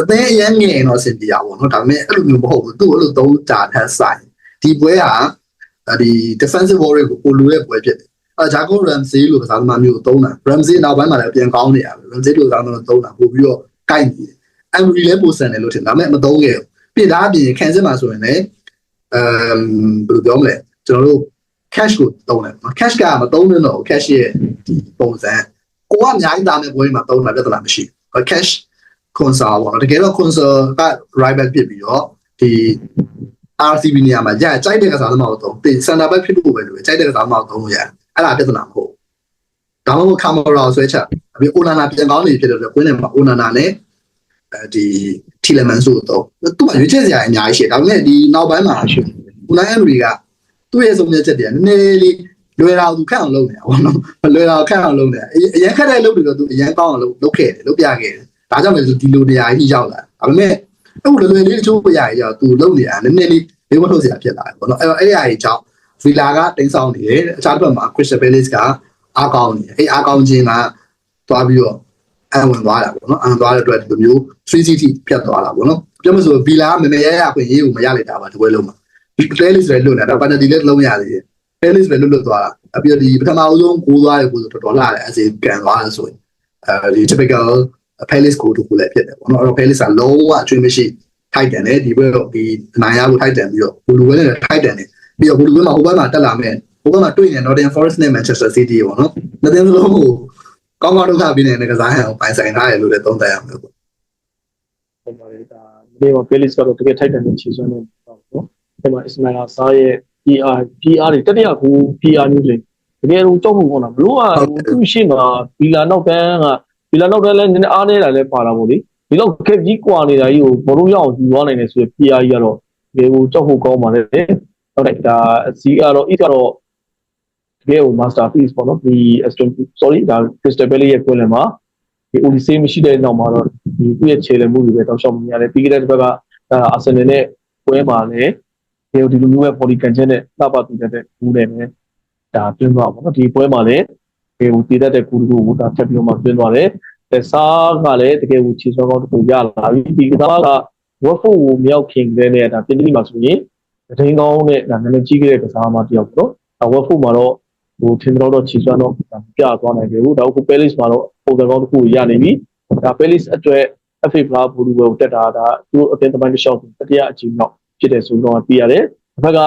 အသေးအရင်ငယ်တော့အဆင်ပြေရပါဘောเนาะဒါပေမဲ့အဲ့လိုမျိုးမဟုတ်ဘူးသူ့အဲ့လိုသုံးကြထက်ဆိုင်ဒီပွဲဟာဒီ defensive warrior ကိုပိုလူတဲ့ပွဲဖြစ်တယ်အဲဂျာကိုရမ်စီလို့ကစားသမားမျိုးကိုသုံးတာရမ်စီနောက်ပိုင်းမှာလည်းပြန်ကောင်းနေရတယ်ရမ်စီလို့ကစားသမားသုံးတာပို့ပြီးတော့ကိုက်နေတယ် အမ်ရီလည်းပိုဆန်တယ်လို့ထင်ဒါပေမဲ့မသုံးခဲ့ဘူးပြည်သားအပြင်ခံစစ်မှာဆိုရင်လည်းအမ်ဘယ်လိုပြောမလဲကျွန်တော်တို့ cash ကိုသုံးတယ်နော် cash ကမသုံးနဲ့တော့ cash ရဲ့ဒီပုံစံကိုကအများကြီးသားမဲ့ပွဲမှာသုံးတာပြဿနာမရှိဘူး cash console ပေါ့နော်တကယ်တော့ console က right back ဖြစ်ပြီးတော့ဒီ RCB နေရာမှာကြာကြိုက်တဲ့ကစားသမားကိုသုံးတင် center back ဖြစ်ဖို့ပဲလို့ကြိုက်တဲ့ကစားသမားကိုသုံးလို့ရတယ်အဲ့ဒါပြဿနာမဟုတ်ဒါမှမဟုတ် camera ကိုဆွဲချက်အပြင် onana ပြန်ကောင်းနေဖြစ်တယ်ကွင်းထဲမှာ onana နဲ့ အဲဒီ Tillemans တို့တော့သူ့မှာရွေးချယ်စရာအများကြီးရှိတယ်ဒါပေမဲ့ဒီနောက်ပိုင်းမှာ Unai Emery ကသူ့ရဲ့ဆုံးဖြတ်ချက်တွေကနည်းနည်းလေးလွယ်တာသူခက်အောင်လုပ်နေတာပေါ့နော်မလွယ်တာခက်အောင်လုပ်နေတာအရင်ခက်တဲ့လုပ်တွေတော့သူအရင်ကောင်းအောင်လုပ်လုပ်ခဲ့တယ်လုပ်ပြခဲ့တယ်ဒါကြောင့်လည်းဒီလိုနေရာကြီးရောက်လာဒါပေမဲ့အခုလွယ်လွယ်လေးတချို့ပြရကြီးတော့သူလုပ်နေတာနည်းနည်းလေးလေးမထုတ်စရာဖြစ်လာတယ်ပေါ့နော်အဲ့တော့အဲ့ဒီအရာကြီးကြောင့်ဗီလာကတိန်းဆောင်နေတယ်အခြားတစ်ဖက်မှာ Crystal Palace ကအားကောင်းနေတယ်အဲ့အားကောင်းခြင်းကသွားပြီးတော့ အန်ဝင်သွားတာပေါ့နော်အန်သွားတဲ့အတွက်ဒီလိုမျိုး 3CT ဖြတ်သွားတာပေါ့နော်ပြောမလို့ဗီလာမမေရရခွင့်ရေးကိုမရလိုက်တာပါဒီပွဲလုံးမှာ playlist လည်းလွတ်နေတာ penalty လည်းလုံးရသေးတယ် playlist လည်းလွတ်လွတ်သွားတာအပြီးဒီပထမအဆုံးကိုးသွားတယ်ကိုဆိုတော်တော်လာတယ်အစီကန်သွားတယ်ဆိုရင်အဲဒီ typical playlist ကိုတူကိုလည်းဖြစ်တယ်ပေါ့နော်အဲ့တော့ playlist ကလုံးဝအကျွေးမရှိထိုက်တယ်လေဒီဘက်တော့ဒီနိုင်ရကိုထိုက်တယ်ပြီးတော့ဘူလူဝဲနဲ့ထိုက်တယ်နေပြီးတော့ဘူလူဝဲမှာဟိုဘက်မှာတက်လာမယ်ဟိုဘက်မှာတွေ့နေ Nottingham Forest နဲ့ Manchester City ပေါ့နော်နှစ်သင်းစလုံးကို ကောင်းကောင်းဒုက္ခပြီးနေတဲ့ကစားဟန်ကိုပိုင်ဆိုင်ထားရလို့လည်းသုံးသပ်ရမယ်ပေါ့ဟုတ်ပါတယ်ဒါဒီမှာ playlist ကတော့တကယ်ထိုက်တယ်ချီစွမ်းနေတော့နော်ဒီမှာ Ismail Sarr ရဲ့ PR PR တွေတတိယကူ PR မျိုးတွေတကယ်တော့ကြောက်ဖို့ကောင်းတာဘလို့ကသူ့ရှိမှာဘီလာနောက်တန်းကဘီလာနောက်တန်းလည်းနည်းနည်းအားနေတာလည်းပါတာပေါ့လေဒီလောက်ခက်ကြီးကွာနေတာကြီးကိုဘောလုံးရအောင်ယူသွားနိုင်တယ်ဆိုရင် PR ကြီးကတော့တကယ်ကိုကြောက်ဖို့ကောင်းပါလေဟုတ်တယ်ဒါ C ကတော့ E ကတော့ တကယ်ကို masterpiece ပေါ့နော်ဒီ Aston sorry ဒါ Crystal Palace ရဲ့ကွင်းလယ်မှာဒီ Olise မရှိတဲ့နောက်မှာတော့ဒီသူ့ရဲ့ခြေလည်မှုတွေပဲတောက်လျှောက်မြင်ရတယ်ပြီးခဲ့တဲ့တစ်ပတ်ကအာဆင်နယ်နဲ့ပွဲမှာလည်းဒီဒီလိုမျိုးပဲ body content နဲ့လှပတူတဲ့ဘူးတယ်နဲ့ဒါတွင်းသွားပါတော့ဒီပွဲမှာလည်းတကယ်ကိုတည်တတ်တဲ့ကူတူကိုဒါထပ်ပြီးတော့မှတွင်းသွားတယ်အဲစားကလည်းတကယ်ကိုခြေစွမ်းကောင်းတစ်ခုရလာပြီဒီကစားက work for ကိုမြောက်ခင်တဲ့နဲ့ဒါပြင်တိမှာဆိုရင်တရင်ကောင်းနဲ့ဒါနည်းနည်းကြီးခဲ့တဲ့ကစားမတယောက်ပေါ့နော်ဒါ work for မှာတော့ ဟိုထင်တော့တော့ခြေစွမ်းတော့ပြသွားနိုင်တယ်ဘူးဒါအခု Palace မှာတော့ပုံစံကောင်းတစ်ခုရနေပြီဒါ Palace အတွက် FA ဖလားဘူလူဝဲကိုတက်တာဒါသူတို့အသင်းသမိုင်းတစ်လျှောက်တတိယအကြိမ်တော့ဖြစ်တယ်ဆိုတော့သိရတယ်။တစ်ဖက်က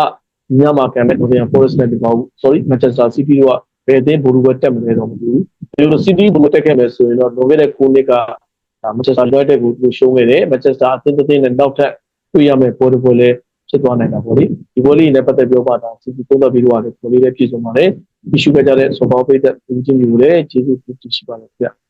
ညမှာကံမဲ့ Nottingham Forest နဲ့ဒီပေါ့ sorry Manchester City တို့ကဘယ်အသင်းဘူလူဝဲတက်မလဲတော့မသိဘူး။ဒီလို City ဘူလူတက်ခဲ့မယ်ဆိုရင်တော့လွန်ခဲ့တဲ့9နှစ်ကဒါ Manchester United ကိုသူရှုံးခဲ့တယ်။ Manchester အသင်းတစ်သင်းနဲ့နောက်ထပ်တွေ့ရမယ်ပေါ်တယ်ပေါ်လဲဖြစ်သွားနိုင်တာပေါ့လေ။ဒီဘောလေးနဲ့ပတ်သက်ပြောပါတာ City သုံးသပ်ပြီးတော့လည်းဘောလေးလည်းပြည့်စုံပါတယ်။ issue ကကြတဲ့ Super Bowl ပိတ်တဲ့ဦးချင်းမျိုးလည်းကျေးဇူးတင်ရှိပါတယ်ခင်ဗျ။